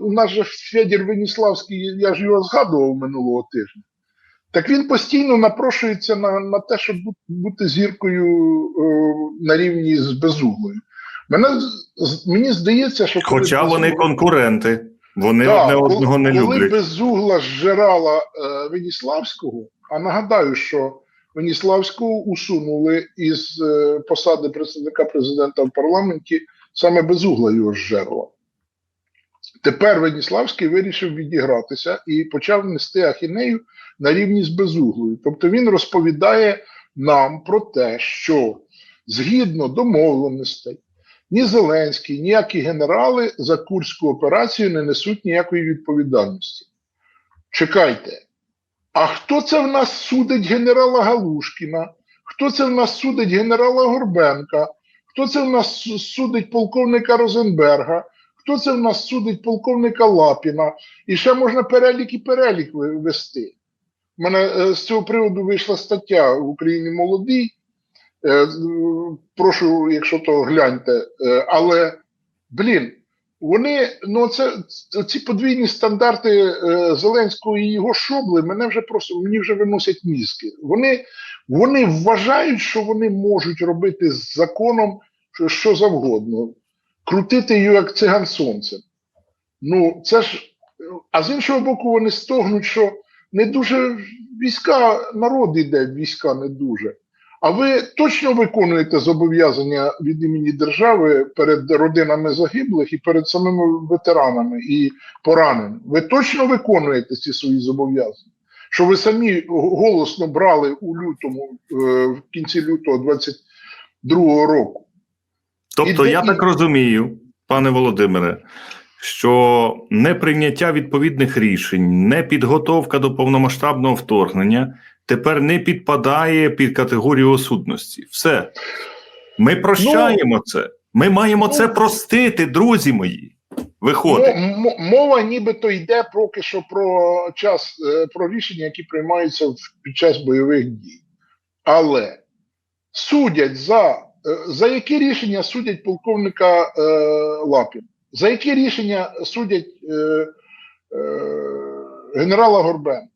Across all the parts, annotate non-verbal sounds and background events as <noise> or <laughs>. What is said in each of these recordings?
у нас же Федір Веніславський, я ж його згадував минулого тижня. Так він постійно напрошується на, на те, щоб бути зіркою е, на рівні з безуглою. Мене, мені здається, що коли Хоча вони Безугла- конкуренти, вони Так, одне коли- одного не коли люблять. безугла зжирала е, Веніславського, а нагадаю, що Веніславського усунули із е, посади представника президента в парламенті, саме безугла його зжерла. Тепер Веніславський вирішив відігратися і почав нести ахінею на рівні з безуглою. Тобто він розповідає нам про те, що згідно домовленостей, ні Зеленський, ніякі генерали за Курську операцію не несуть ніякої відповідальності. Чекайте, а хто це в нас судить генерала Галушкіна? Хто це в нас судить генерала Горбенка? Хто це в нас судить полковника Розенберга? Хто це в нас судить полковника Лапіна? І ще можна перелік і перелік вести. У мене е, з цього приводу вийшла стаття в Україні молодий. Е, прошу, якщо то гляньте. Е, але, блін, вони, ну це ці подвійні стандарти Зеленського і його шобли мене вже просто мені вже виносять мізки. Вони, вони вважають, що вони можуть робити з законом що завгодно, крутити його як циган сонцем. Ну, це ж, а з іншого боку, вони стогнуть, що не дуже війська, народ іде, війська не дуже. А ви точно виконуєте зобов'язання від імені держави перед родинами загиблих і перед самими ветеранами і пораненими? Ви точно виконуєте ці свої зобов'язання? Що ви самі голосно брали у лютому, е, в кінці лютого 22-го року? Тобто, я так розумію, пане Володимире, що неприйняття відповідних рішень, непідготовка до повномасштабного вторгнення тепер не підпадає під категорію осудності. Все. Ми прощаємо це. Ми маємо ну, це простити, друзі мої. Виходить. Мо- Мова нібито йде поки що про час, е, про рішення, які приймаються під час бойових дій. Але судять за, за які рішення судять полковника е, Лапін? За які рішення судять е, е, генерала Горбенка?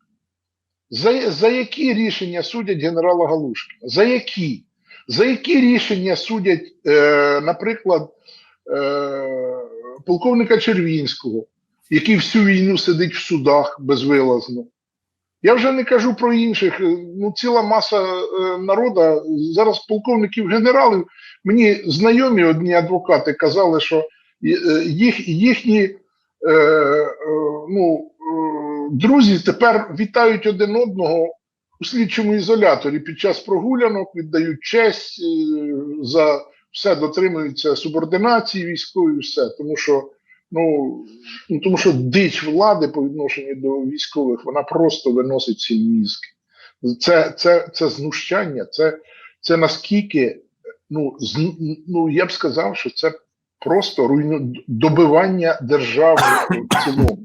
За, за які рішення судять генерала Галушкіна? За які? За які рішення судять, е, наприклад, е, полковника Червінського, який всю війну сидить в судах безвилазно? Я вже не кажу про інших. е, Ну, ціла маса е, народа. Зараз полковників генералів. Мені знайомі одні адвокати казали, що е, їх, їхні ну, друзі тепер вітають один одного у слідчому ізоляторі під час прогулянок, віддають честь за все, дотримуються субординації військової, все. Тому що, ну, ну, тому що дич влади по відношенню до військових, вона просто виносить ці мізки. Це, це, це знущання, це, це наскільки, ну, з, ну, я б сказав, що це просто руйну, добивання держави в цілому.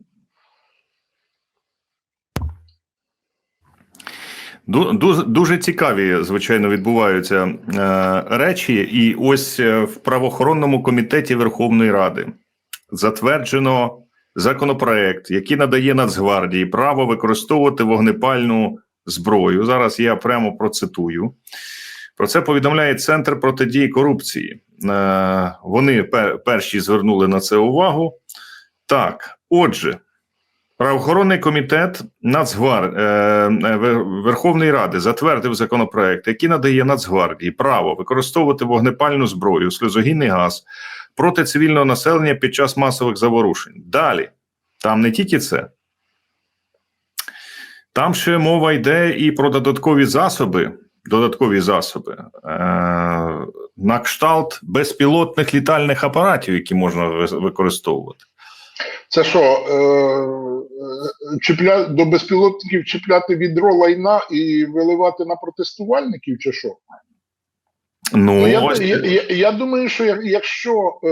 Дуже, дуже цікаві, звичайно, відбуваються е, речі. І ось е, в правоохоронному комітеті Верховної Ради затверджено законопроект, який надає Нацгвардії право використовувати вогнепальну зброю. Зараз я прямо процитую. Про це повідомляє Центр протидії корупції. Е, вони перші звернули на це увагу. Так, отже, Правоохоронний комітет Нацгвар... е, е, Вер- Верховної Ради затвердив законопроект, який надає Нацгвардії право використовувати вогнепальну зброю, сльозогінний газ проти цивільного населення під час масових заворушень. Далі, там не тільки це. Там ще мова йде і про додаткові засоби, додаткові засоби е, на кшталт безпілотних літальних апаратів, які можна використовувати. Це що, е, чіпля... до безпілотників чіпляти відро лайна і виливати на протестувальників, чи що? Ну, Ну, я, ось- я, я, я думаю, що якщо е,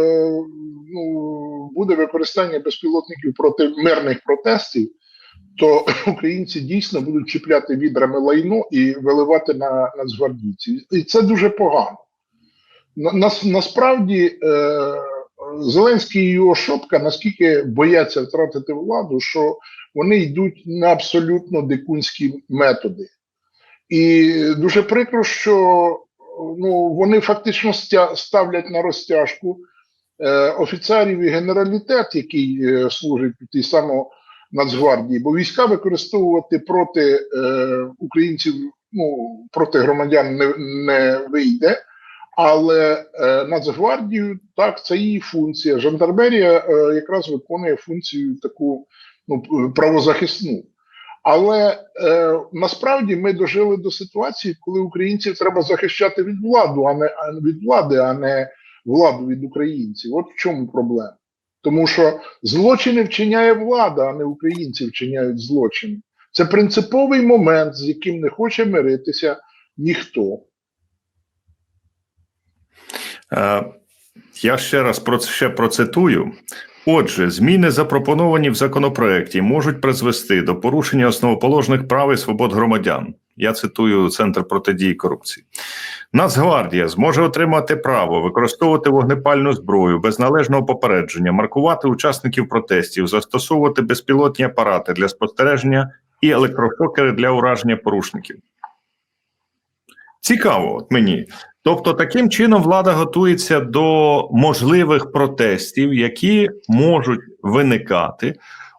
ну, буде використання безпілотників проти мирних протестів, то <laughs> українці дійсно будуть чіпляти відрами лайно і виливати на нацгвардійців. І це дуже погано. На, нас, насправді е, Зеленський і його шопка наскільки бояться втратити владу, що вони йдуть на абсолютно дикунські методи. І дуже прикро, що ну, вони фактично ставлять на розтяжку е, офіцерів і генералітет, який е, служить у тій самому Нацгвардії, бо війська використовувати проти е, українців, ну проти громадян не, не вийде. Але е, Нацгвардію так, це її функція. Жандармерія е, якраз виконує функцію таку ну, правозахисну. Але е, насправді ми дожили до ситуації, коли українців треба захищати від не а не від влади, а не владу від українців. От в чому проблема. Тому що злочини вчиняє влада, а не українці вчиняють злочини. Це принциповий момент, з яким не хоче миритися ніхто. Е, Я ще раз про ще процитую. Отже, зміни, запропоновані в законопроекті, можуть призвести до порушення основоположних прав і свобод громадян. Я цитую Центр протидії корупції. Нацгвардія зможе отримати право використовувати вогнепальну зброю без належного попередження, маркувати учасників протестів, застосовувати безпілотні апарати для спостереження і електрошокери для ураження порушників. Цікаво от мені. Тобто, таким чином влада готується до можливих протестів, які можуть виникати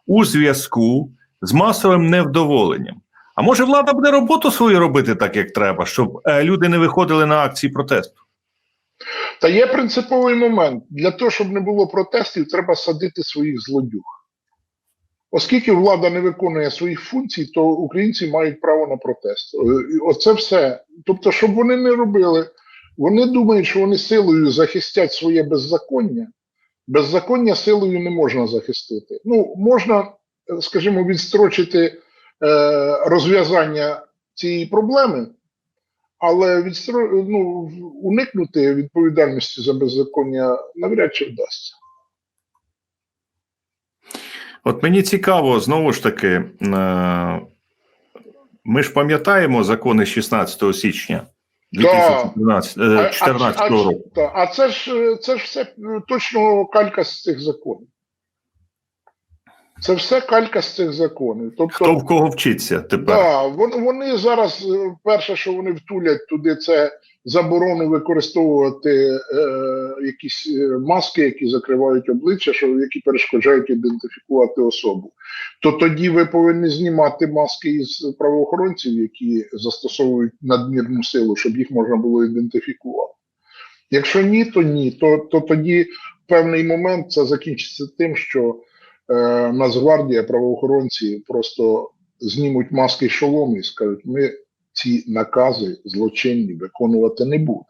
у зв'язку з масовим невдоволенням. А може влада буде роботу свою робити так, як треба, щоб е, люди не виходили на акції протесту? Та є принциповий момент. Для того, щоб не було протестів, треба садити своїх злодюг. Оскільки влада не виконує своїх функцій, то українці мають право на протест. Е, Оце все. Тобто, щоб вони не робили, вони думають, що вони силою захистять своє беззаконня. Беззаконня силою не можна захистити. Ну, можна, е, скажімо, відстрочити е, розв'язання цієї проблеми, але відстро... ну, уникнути відповідальності за беззаконня навряд чи вдасться. От мені цікаво, знову ж таки, е, ми ж пам'ятаємо закони 16 січня 2014 е, 14 а, року. а це ж е, це ж все е, точно калька з цих законів. Це все калька з цих законів. Тобто, Хто в кого вчиться тепер? Да, вони, зараз е, перше, що вони втулять туди, це заборону використовувати е, якісь е, маски, які закривають обличчя, що які перешкоджають ідентифікувати особу. То тоді ви повинні знімати маски із правоохоронців, які застосовують надмірну силу, щоб їх можна було ідентифікувати. Якщо ні, то ні. То, то тоді в певний момент це закінчиться тим, що е, Нацгвардія, правоохоронці просто знімуть маски й шоломи і скажуть, ми ці накази злочинні виконувати не будемо.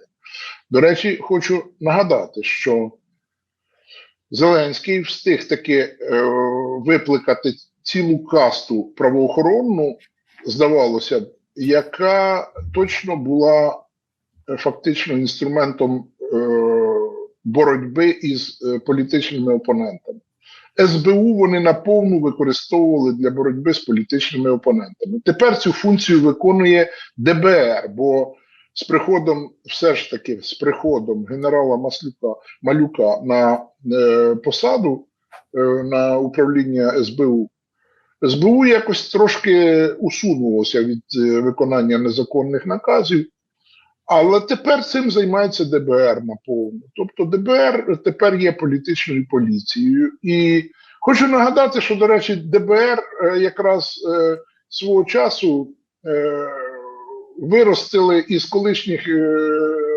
До речі, хочу нагадати, що Зеленський встиг таки е, викликати цілу касту правоохоронну, здавалося б, яка точно була е, фактично інструментом е, боротьби із е, політичними опонентами. СБУ вони наповну використовували для боротьби з політичними опонентами. Тепер цю функцію виконує ДБР, бо з приходом, все ж таки, з приходом генерала Маслюка Малюка на е, посаду е, на управління СБУ, СБУ якось трошки усунулося від е, виконання незаконних наказів. Але тепер цим займається ДБР наповну. Тобто ДБР тепер є політичною поліцією. І хочу нагадати, що, до речі, ДБР е, якраз е, свого часу е, виростили із колишніх е,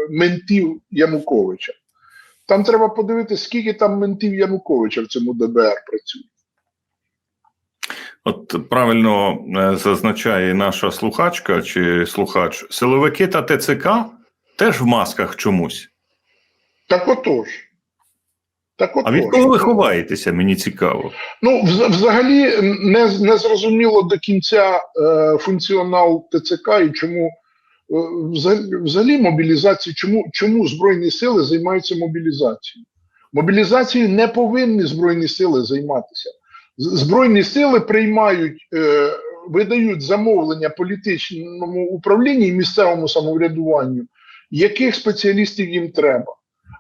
ментів Януковича. Там треба подивитися, скільки там ментів Януковича в цьому ДБР працює. От правильно е, зазначає наша слухачка чи слухач, силовики та ТЦК теж в масках чомусь. Так отож. Так А від кого ви ховаєтеся? Мені цікаво. Ну, взагалі не, не зрозуміло до кінця е, функціонал ТЦК і чому е, взагалі, взагалі мобілізація, чому, чому Збройні сили займаються мобілізацією? Мобілізацією не повинні Збройні сили займатися. Збройні сили приймають, е, видають замовлення політичному управлінні і місцевому самоврядуванню, яких спеціалістів їм треба.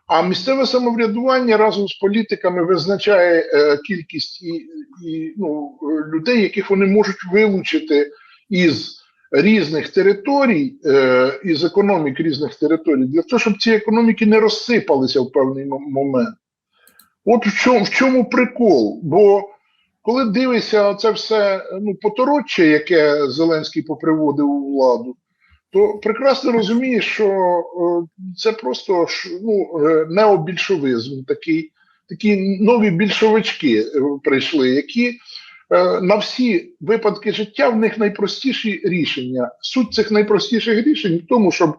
А місцеве самоврядування разом з політиками визначає е, кількість і, і ну, людей, яких вони можуть вилучити із різних територій, е, із економік різних територій, для того, щоб ці економіки не розсипалися в певний момент. От в чому, в чому прикол? Бо коли дивишся це все ну, потороччя, яке Зеленський поприводив у владу, то прекрасно розумієш, що е, це просто ну, е, необільшовизм, такий, такі нові більшовички е, прийшли, які на всі випадки життя в них найпростіші рішення. Суть цих найпростіших рішень в тому, щоб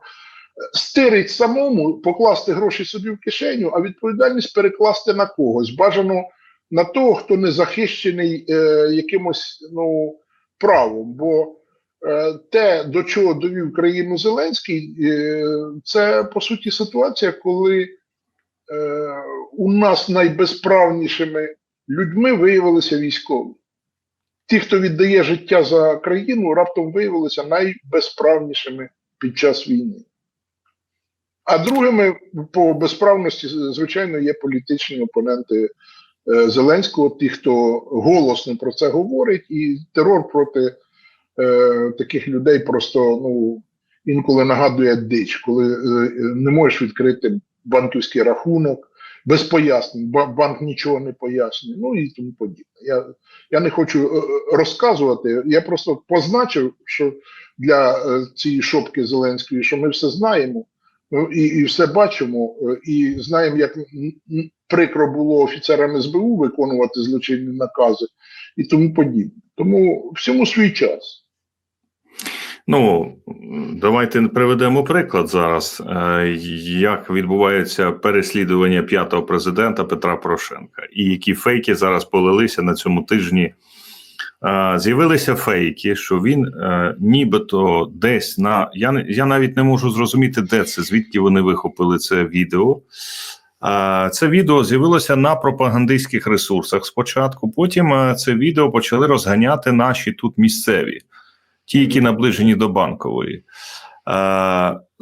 стирить самому, покласти гроші собі в кишеню, а відповідальність перекласти на когось. Бажано на того, хто не захищений е, якимось ну, правом. Бо е, те, до чого довів країну Зеленський, е, це по суті ситуація, коли е, у нас найбезправнішими людьми виявилися військові. Ті, хто віддає життя за країну, раптом виявилися найбезправнішими під час війни. А другими по безправності, звичайно, є політичні опоненти Зеленського, ті, хто голосно про це говорить, і терор проти е, таких людей просто ну, інколи нагадує дич, коли е, не можеш відкрити банківський рахунок без пояснень, банк нічого не пояснює, ну і тому подібне. Я, я не хочу е, е, розказувати, я просто позначив, що для е, цієї шопки Зеленської, що ми все знаємо. Ну, і, і все бачимо, е, і знаємо, як прикро було офіцерам СБУ виконувати злочинні накази і тому подібне. Тому всьому свій час. Ну, давайте приведемо приклад зараз, е, як відбувається переслідування п'ятого президента Петра Порошенка, і які фейки зараз полилися на цьому тижні. Е, З'явилися фейки, що він е, нібито десь на я я навіть не можу зрозуміти, де це, звідки вони вихопили це відео. Це відео з'явилося на пропагандистських ресурсах спочатку. Потім це відео почали розганяти наші тут місцеві ті, які наближені до банкової.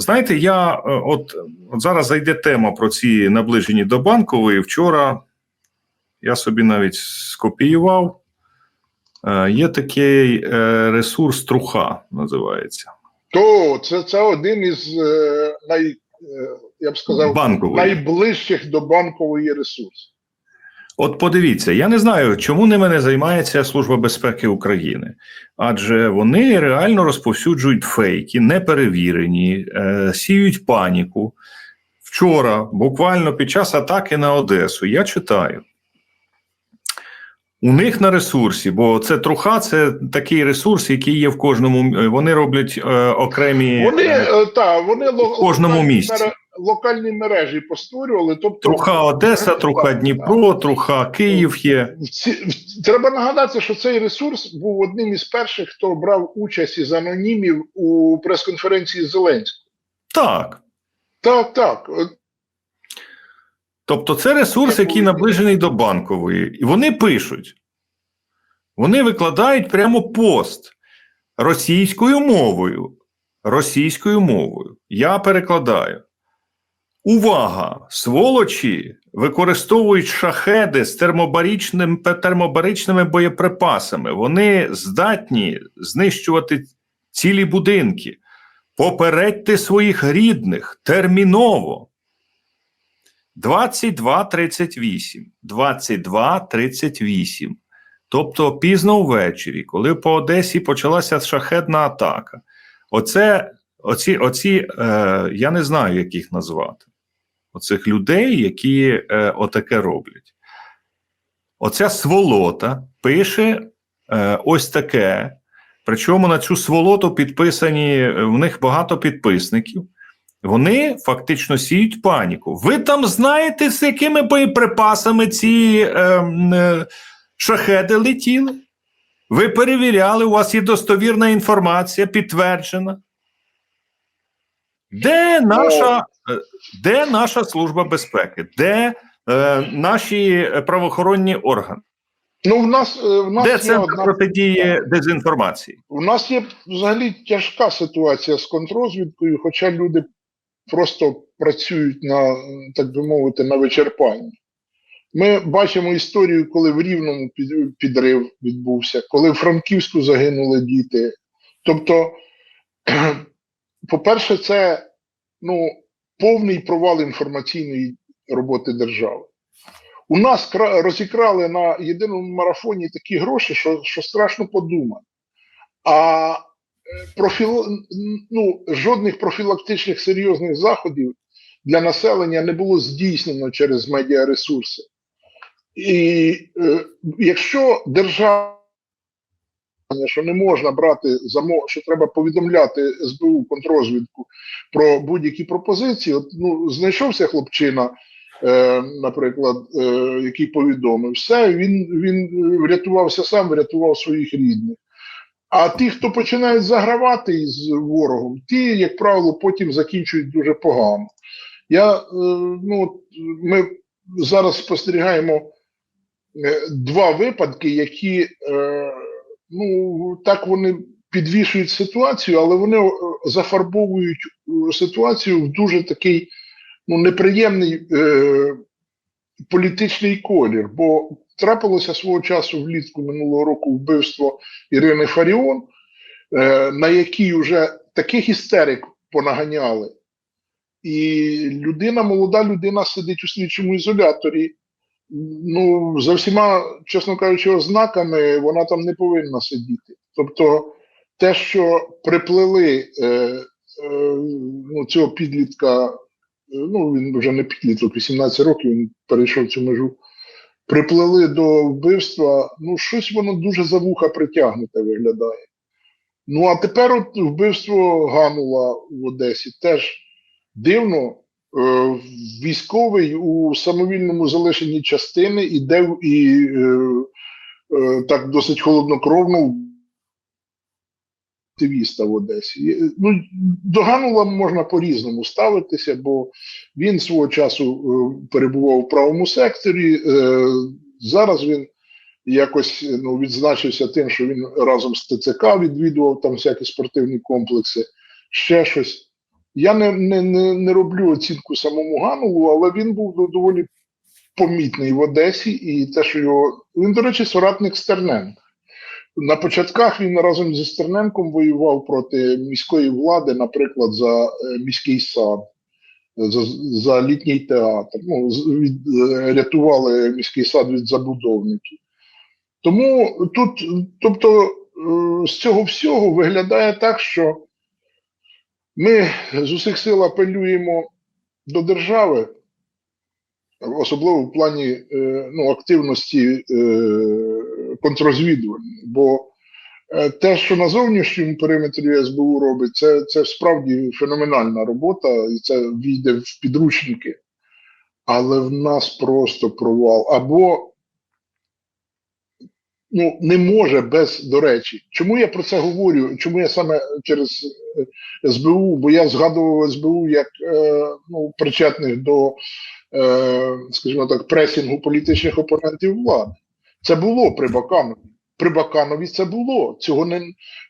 Знаєте, я е, от, от зараз зайде тема про ці наближені до банкової. Вчора я собі навіть скопіював. Е, є такий е, ресурс Труха, називається. То це, це один із най, я б сказав, Банкової. найближчих до банкової ресурсів. От подивіться, я не знаю, чому ними не займається Служба безпеки України, адже вони реально розповсюджують фейки, неперевірені, е, сіють паніку. Вчора, буквально під час атаки на Одесу, я читаю. У них на ресурсі, бо це труха, це такий ресурс, який є в кожному. е, Вони роблять е, окремі Вони, е, е, та, вони в кожному місці. локальні мережі постворювали. Тобто, труха Одеса, труха Дніпро, труха Київ є. Треба нагадати, що цей ресурс був одним із перших, хто брав участь із анонімів у прес-конференції Зеленського. Так. Так, так. Тобто це ресурс, який наближений до банкової. І вони пишуть, вони викладають прямо пост російською мовою. Російською мовою. Я перекладаю. Увага! Сволочі використовують шахеди з термобаричним, термобаричними боєприпасами. Вони здатні знищувати цілі будинки. Попередьте своїх рідних терміново. 22.38. 22.38. Тобто пізно ввечері, коли по Одесі почалася шахедна атака. Оце, оці, оці е, я не знаю, як їх назвати. Оцих людей, які е, отаке роблять. Оця сволота пише е, ось таке. Причому на цю сволоту підписані, в них багато підписників. Вони фактично сіють паніку. Ви там знаєте, з якими боєприпасами ці е, е, шахеди летіли? Ви перевіряли, у вас є достовірна інформація, підтверджена. Де наша, е, де наша служба безпеки? Де е, наші правоохоронні органи? Ну, в нас, е, в нас Де центр одна протидії дезінформації? У нас є взагалі тяжка ситуація з контрозвідкою, хоча люди просто працюють на, так би мовити, на вичерпанні. Ми бачимо історію, коли в Рівному підрив відбувся, коли в Франківську загинули діти. Тобто, <clears throat> по-перше, це ну, повний провал інформаційної роботи держави. У нас розікрали на єдиному марафоні такі гроші, що, що страшно подумати. А профіл... ну, жодних профілактичних серйозних заходів для населення не було здійснено через медіаресурси. І е, якщо держава, що не можна брати замо, що треба повідомляти СБУ контрозвідку про будь-які пропозиції, от, ну, знайшовся хлопчина, е, наприклад, е, який повідомив, все, він, він врятувався сам, врятував своїх рідних. А ті, хто починають загравати із ворогом, ті, як правило, потім закінчують дуже погано. Я, е, ну, ми зараз спостерігаємо е, два випадки, які е, ну, так вони підвішують ситуацію, але вони зафарбовують ситуацію в дуже такий ну, неприємний е, політичний колір. Бо трапилося свого часу влітку минулого року вбивство Ірини Фаріон, е, на якій вже таких істерик понаганяли. І людина, молода людина сидить у слідчому ізоляторі. Ну, за всіма, чесно кажучи, ознаками вона там не повинна сидіти. Тобто, те, що приплели е, е, ну, цього підлітка, е, ну він вже не підліток, 18 років він перейшов цю межу, приплели до вбивства, ну, щось воно дуже за вуха притягнуте виглядає. Ну, а тепер от вбивство Ганула в Одесі теж дивно. Е, Військовий у самовільному залишенні частини іде і е, е, так досить холоднокровно активіста в Одесі. Ну, до Ганула можна по-різному ставитися, бо він свого часу е, перебував у правому секторі. Е, зараз він якось ну, відзначився тим, що він разом з ТЦК відвідував там всякі спортивні комплекси, ще щось. Я не, не, не, роблю оцінку самому Ганулу, але він був доволі помітний в Одесі, і те, що його. Він, до речі, соратник Стерненка. На початках він разом зі Стерненком воював проти міської влади, наприклад, за е, міський сад, за, за літній театр. Ну, від, е, рятували міський сад від забудовників. Тому тут, тобто, е, з цього всього виглядає так, що ми з усіх сил апелюємо до держави, особливо в плані ну, активності е. Бо е, те, що на зовнішньому периметрі СБУ робить, це, це справді феноменальна робота, і це війде в підручники. Але в нас просто провал. Або ну, не може без, до речі. Чому я про це говорю? Чому я саме через е, СБУ? Бо я згадував СБУ як е, ну, причетних до, е, скажімо так, пресінгу політичних опонентів влади. Це було при Баканові. При Баканові це було. Цього не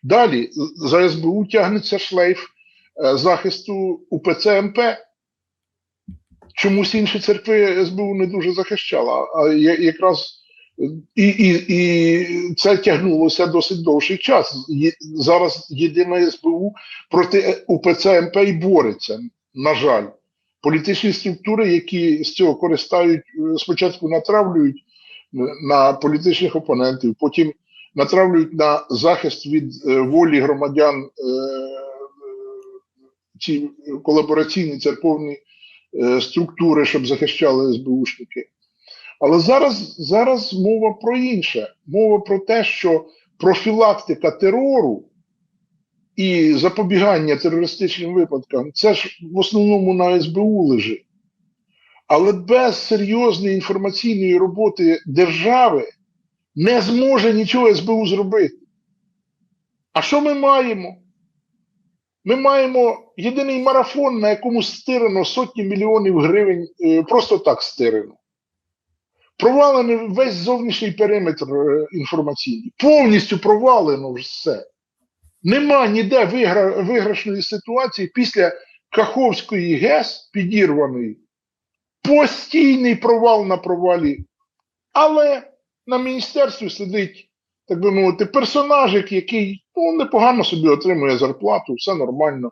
далі. За СБУ тягнеться шлейф е, захисту УПЦ МП. Чомусь інші церкви СБУ не дуже захищала, а якраз і, і, і це тягнулося досить довший час. Зараз єдина СБУ проти УПЦ МП і бореться, на жаль. Політичні структури, які з цього користають, е, спочатку натравлюють на політичних опонентів, потім натравлюють на захист від е, волі громадян е, ці колабораційні церковні е, структури, щоб захищали СБУшники. Але зараз, зараз мова про інше. Мова про те, що профілактика терору і запобігання терористичним випадкам це ж в основному на СБУ лежить. Але без серйозної інформаційної роботи держави не зможе нічого СБУ зробити. А що ми маємо? Ми маємо єдиний марафон, на якому стирено сотні мільйонів гривень, е, просто так стирено. Провалений весь зовнішній периметр е, інформаційний. Повністю провалено все. Нема ніде виграшної ситуації після Каховської ГЕС підірваний, постійний провал на провалі. Але на міністерстві сидить, так би мовити, персонажик, який ну, непогано собі отримує зарплату, все нормально.